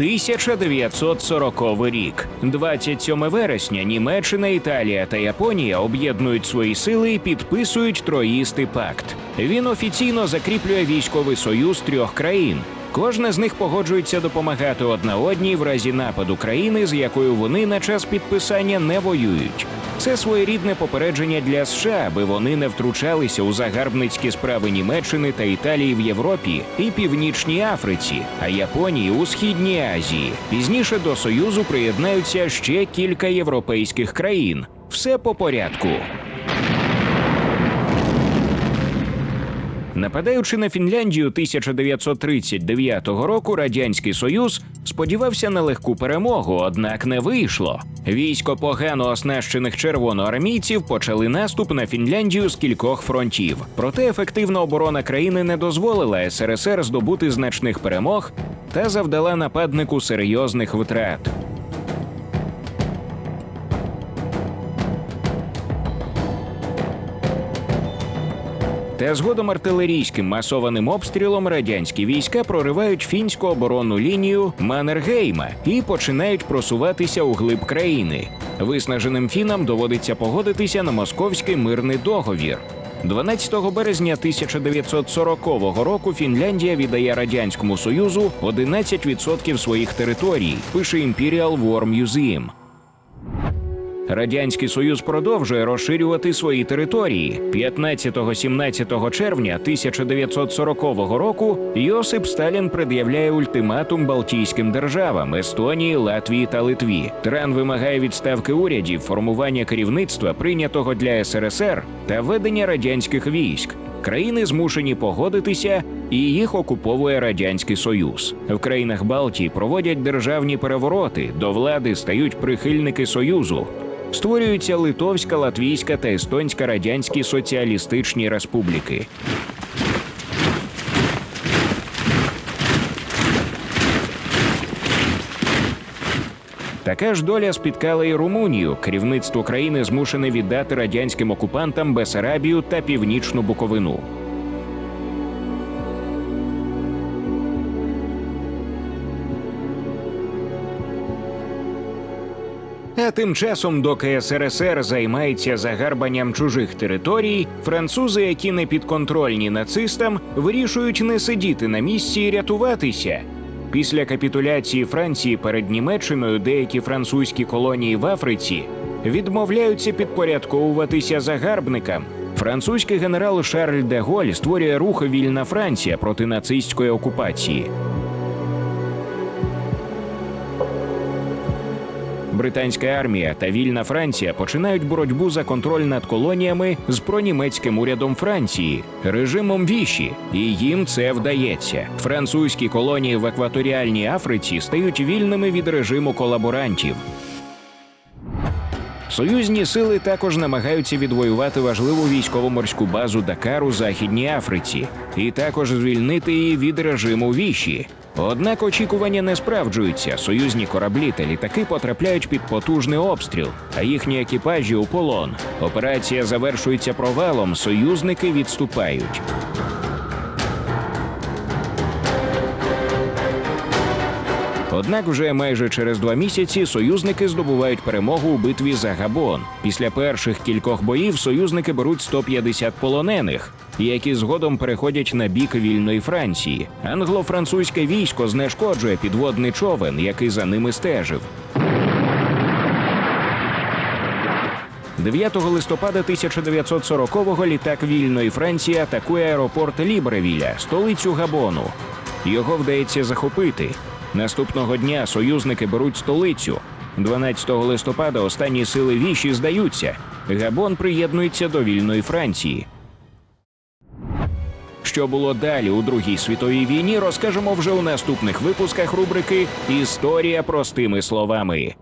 1940 рік, 27 вересня. Німеччина, Італія та Японія об'єднують свої сили і підписують Троїстий пакт. Він офіційно закріплює військовий союз трьох країн. Кожна з них погоджується допомагати одна одній в разі нападу країни, з якою вони на час підписання не воюють. Це своєрідне попередження для США, аби вони не втручалися у загарбницькі справи Німеччини та Італії в Європі і Північній Африці, а Японії у Східній Азії. Пізніше до Союзу приєднаються ще кілька європейських країн. Все по порядку. Нападаючи на Фінляндію 1939 року, радянський союз сподівався на легку перемогу, однак не вийшло. Військо погано оснащених червоноармійців почали наступ на Фінляндію з кількох фронтів. Проте ефективна оборона країни не дозволила СРСР здобути значних перемог та завдала нападнику серйозних втрат. Та згодом артилерійським масованим обстрілом радянські війська проривають фінську оборонну лінію Маннергейма і починають просуватися у глиб країни. Виснаженим фінам доводиться погодитися на московський мирний договір. 12 березня 1940 року Фінляндія віддає радянському союзу 11% своїх територій. Пише Imperial War Museum. Радянський Союз продовжує розширювати свої території. 15-17 червня 1940 року Йосип Сталін пред'являє ультиматум Балтійським державам Естонії, Латвії та Литві. Тран вимагає відставки урядів, формування керівництва, прийнятого для СРСР та ведення радянських військ. Країни змушені погодитися, і їх окуповує радянський союз. В країнах Балтії проводять державні перевороти. До влади стають прихильники союзу. Створюються Литовська, Латвійська та Естонська радянські соціалістичні республіки. Така ж доля спіткала і Румунію. Керівництво країни змушене віддати радянським окупантам Бесарабію та Північну Буковину. А тим часом, доки СРСР займається загарбанням чужих територій, французи, які не підконтрольні нацистам, вирішують не сидіти на місці і рятуватися. Після капітуляції Франції перед Німеччиною деякі французькі колонії в Африці відмовляються підпорядковуватися загарбникам. Французький генерал Шарль де Голь створює рух Вільна Франція проти нацистської окупації. Британська армія та вільна Франція починають боротьбу за контроль над колоніями з пронімецьким урядом Франції, режимом Віші, і їм це вдається. Французькі колонії в екваторіальній Африці стають вільними від режиму колаборантів. Союзні сили також намагаються відвоювати важливу військово-морську базу Дакар у Західній Африці і також звільнити її від режиму Віші. Однак очікування не справджуються. Союзні кораблі та літаки потрапляють під потужний обстріл, а їхні екіпажі у полон. Операція завершується провалом. Союзники відступають. Однак вже майже через два місяці союзники здобувають перемогу у битві за Габон. Після перших кількох боїв союзники беруть 150 полонених, які згодом переходять на бік вільної Франції. Англо-французьке військо знешкоджує підводний човен, який за ними стежив. 9 листопада 1940-го літак вільної Франції атакує аеропорт Лібревіля, столицю Габону. Його вдається захопити. Наступного дня союзники беруть столицю. 12 листопада останні сили віші здаються. Габон приєднується до вільної Франції. Що було далі у Другій світовій війні, розкажемо вже у наступних випусках рубрики Історія простими словами.